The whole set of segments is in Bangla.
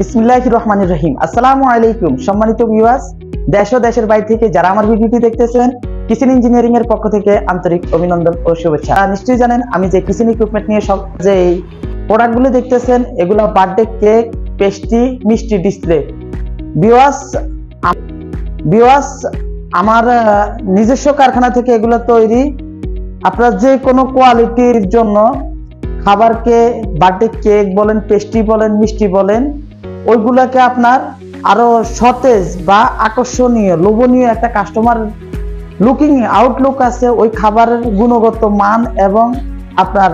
বিসমিল্লাহ রহমান রহিম। আসসালামু আলাইকুম। সম্মানিত ভিউয়ার্স দেশ ও দেশের বাইরে থেকে যারা আমার ভিডিওটি দেখতেছেন কিচেন ইঞ্জিনিয়ারিং এর পক্ষ থেকে আন্তরিক অভিনন্দন ও শুভেচ্ছা। নিশ্চয়ই জানেন, আমি যে কিচেন ইকুইপমেন্ট নিয়ে সব যে প্রোডাক্টগুলো দেখতেছেন, এগুলো বার্থডে কেক মিষ্টি ডিসপ্লে আমার নিজস্ব কারখানা থেকে এগুলো তৈরি। আপনার যে কোনো কোয়ালিটির জন্য খাবারকে বার্থডে কেক বলেন পেস্ট্রি বলেন, মিষ্টি বলেন ওইগুলাকে আপনার আরও সতেজ বা আকর্ষণীয়, লোভনীয় একটা কাস্টমার লুকিং আউটলুক আছে। ওই খাবারের গুণগত মান এবং আপনার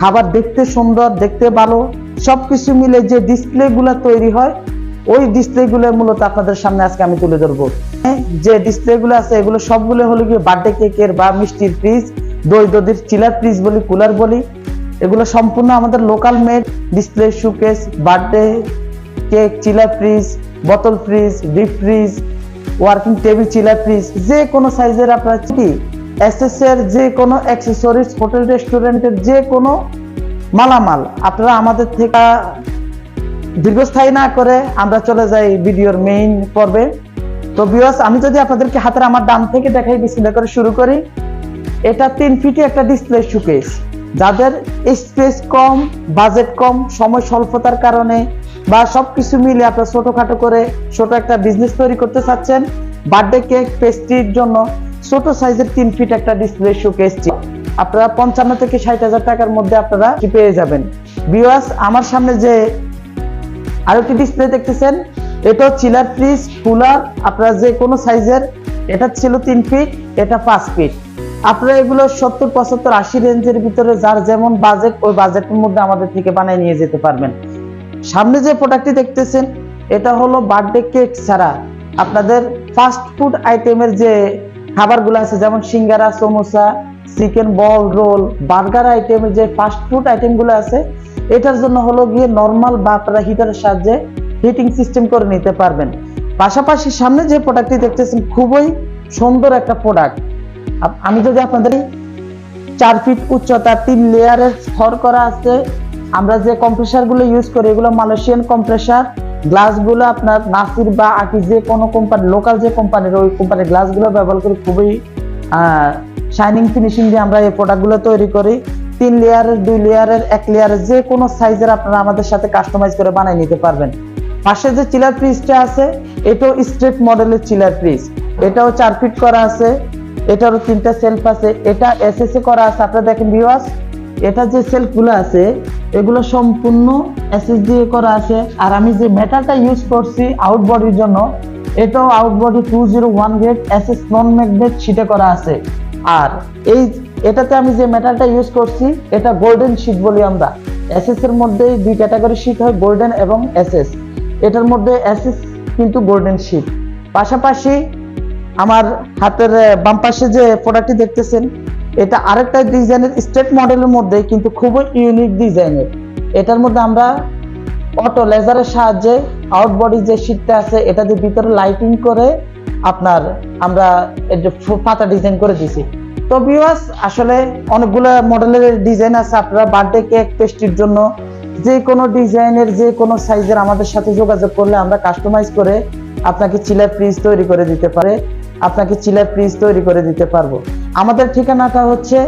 খাবার দেখতে সুন্দর, দেখতে ভালো, সবকিছু মিলে যে ডিসপ্লেগুলো তৈরি হয়, ওই ডিসপ্লেগুলো মূলত আপনাদের সামনে আজকে আমি তুলে ধরবো। যে ডিসপ্লেগুলো আছে, এগুলো সবগুলো হলো কি বার্থডে কেকের বা মিষ্টির ফ্রিজ দই দধির চিলার ফ্রিজ বলি কুলার বলি। এগুলো সম্পূর্ণ আমাদের local made display showcase birthday cake chiller fridge বোতল fridge deep fridge working table chiller fridge যে কোনো সাইজের আপনার কি? এসএস এর যে কোনো অ্যাক্সেসরিজ হোটেল রেস্টুরেন্টের যে কোনো মালামাল আপনারা আমাদের থেকে দীর্ঘস্থায়ী না করে আমরা চলে যাই ভিডিওর মেইন পর্বে। তো বিয়াস আমি যদি আপনাদেরকে হাতের আমার ডান থেকে দেখাই ডিসপ্লে করে শুরু করি। এটা তিন ফিটে একটা ডিসপ্লে শোকেস যাদের স্পেস কম বাজেট কম, সময় স্বল্পতার কারণে বা সবকিছু মিলে আপনার ছোটখাটো করে ছোট একটা বিজনেস তৈরি করতে চাচ্ছেন বার্থডে কেক পেস্ট্রির জন্য ছোট সাইজের তিন ফিট একটা ডিসপ্লে শোকেস আপনারা পঞ্চান্ন থেকে ষাট হাজার টাকার মধ্যে আপনারা পেয়ে যাবেন। বিওয়াস আমার সামনে যে আরেকটি ডিসপ্লে দেখতেছেন এটা চিলার ফ্রিজ কুলার আপনারা যে কোনো সাইজের এটা ছিল তিন ফিট এটা পাঁচ ফিট আপনারা এগুলো সত্তর, পঁচাত্তর, আশি রেঞ্জের ভিতরে যার যেমন বাজেট ওই বাজেটের মধ্যে আমাদের থেকে বানিয়ে নিয়ে যেতে পারবেন। সামনে যে প্রোডাক্টটি দেখতেছেন, এটা হলো বার্থডে কেক ছাড়া আপনাদের ফাস্ট ফুড আইটেমের যে খাবারগুলো আছে, যেমন singara, samosa chicken ball roll burger আইটেমের যে ফাস্ট ফুড আইটেমগুলো আছে, এটার জন্য হলো গিয়ে নর্মাল বা আপনারা হিটারের সাহায্যে হিটিং সিস্টেম করে নিতে পারবেন। পাশাপাশি সামনে যে প্রোডাক্টটি দেখতেছেন, খুবই সুন্দর একটা প্রোডাক্ট আমি যদি আপনাদের চার ফিট উচ্চতা, তিন লেয়ারের স্তর করা আছে আমরা যে কম্প্রেসারগুলো ইউজ করি, এগুলো মালয়েশিয়ান কম্প্রেসার গ্লাসগুলো আপনার নাসির বা আকি যে কোনো কোম্পানি লোকাল যে কোম্পানির ওই কোম্পানির গ্লাসগুলো ব্যবহার করি, খুবই শাইনিং ফিনিশিং দিয়ে আমরা এই প্রোডাক্টগুলো তৈরি করি। তিন লেয়ারের দুই লেয়ারের এক লেয়ারের যে কোনো সাইজের আপনারা আমাদের সাথে কাস্টমাইজ করে বানিয়ে নিতে পারবেন। পাশে যে চিলার ফ্রিজটা আছে, এটাও স্ট্রেট মডেলের চিলার ফ্রিজ এটাও চার ফিট করা আছে, এটারও তিনটা সেলফ আছে, এটা এসএসএ করা আছে। আপনারা দেখেন ভিউয়ার্স এটা যে সেলফগুলো আছে এগুলো সম্পূর্ণ এসএস দিয়ে করা আছে। আর আমি যে মেটালটা ইউজ করছি আউট বডির জন্য, এটাও out body two zero one grade SS non magnet শিটে করা আছে। আর এই, এটাতে আমি যে মেটালটা ইউজ করছি, এটা গোল্ডেন শিট বলি আমরা। এসএস এর মধ্যে দুই ক্যাটাগরি শিট হয় গোল্ডেন এবং এসএস এটার মধ্যে এসএস কিন্তু গোল্ডেন শিট পাশাপাশি আমার হাতের, বাম পাশে যে প্রোডাক্টটি দেখতেছেন এটা আরেকটা ডিজাইনের স্টেট মডেলের মধ্যে কিন্তু খুবই ইউনিক ডিজাইনের। এটার মধ্যে আমরা অটো লেজারের সাহায্যে আউট বডি যে শীটটা আছে, এটা দিয়ে ভিতরে লাইটিং করে আপনার আমরা পাতা ডিজাইন করে দিছি তো ভিউয়ার্স আসলে অনেকগুলো মডেলের ডিজাইন আছে, আপনারা বার্থডে কেক পেস্ট্রির জন্য যে কোনো ডিজাইনের যে কোনো সাইজের আমাদের সাথে যোগাযোগ করলে আমরা কাস্টমাইজ করে আপনাকে চিলার ফ্রিজ তৈরি করে দিতে পারে, আপনাকে চিলার ফ্রিজ তৈরি করে দিতে পারব। আমাদের ঠিকানাটা হচ্ছে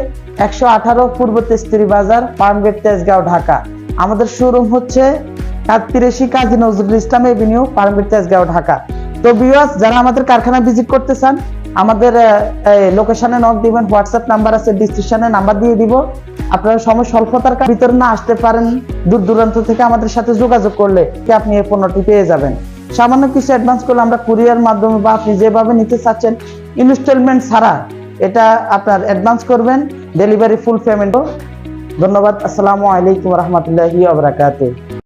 একশো আঠারো পূর্ব তেস্তিরি বাজার পার্মগেট তেজগাঁও, ঢাকা। আমাদের শোরুম হচ্ছে তিরাশি কাজী নজরুল ইসলাম এভিনিউ পার্মগেট তেজগাঁও, ঢাকা। তো ভিউয়ার্স যারা আমাদের কারখানা ভিজিট করতে চান, আমাদের লোকেশনে নক দিবেন হোয়াটসঅ্যাপ নাম্বার আছে ডিসক্রিপশনে নাম্বার দিয়ে দিব। আপনারা সময় স্বল্পতার ভিতরে না আসতে পারেন, দূর দূরান্ত থেকে আমাদের সাথে যোগাযোগ করলে কি আপনি এই পণ্যটি পেয়ে যাবেন। সামান্য কিছু অ্যাডভান্স করলে আমরা কুরিয়ার মাধ্যমে বা আপনি যেভাবে নিতে চাচ্ছেন ইনস্টলমেন্ট ছাড়া এটা আপনার অ্যাডভান্স করবেন ডেলিভারি ফুল পেমেন্টও ধন্যবাদ আসসালামু আলাইকুম রহমতুল্লাহি আবরাকাতুহ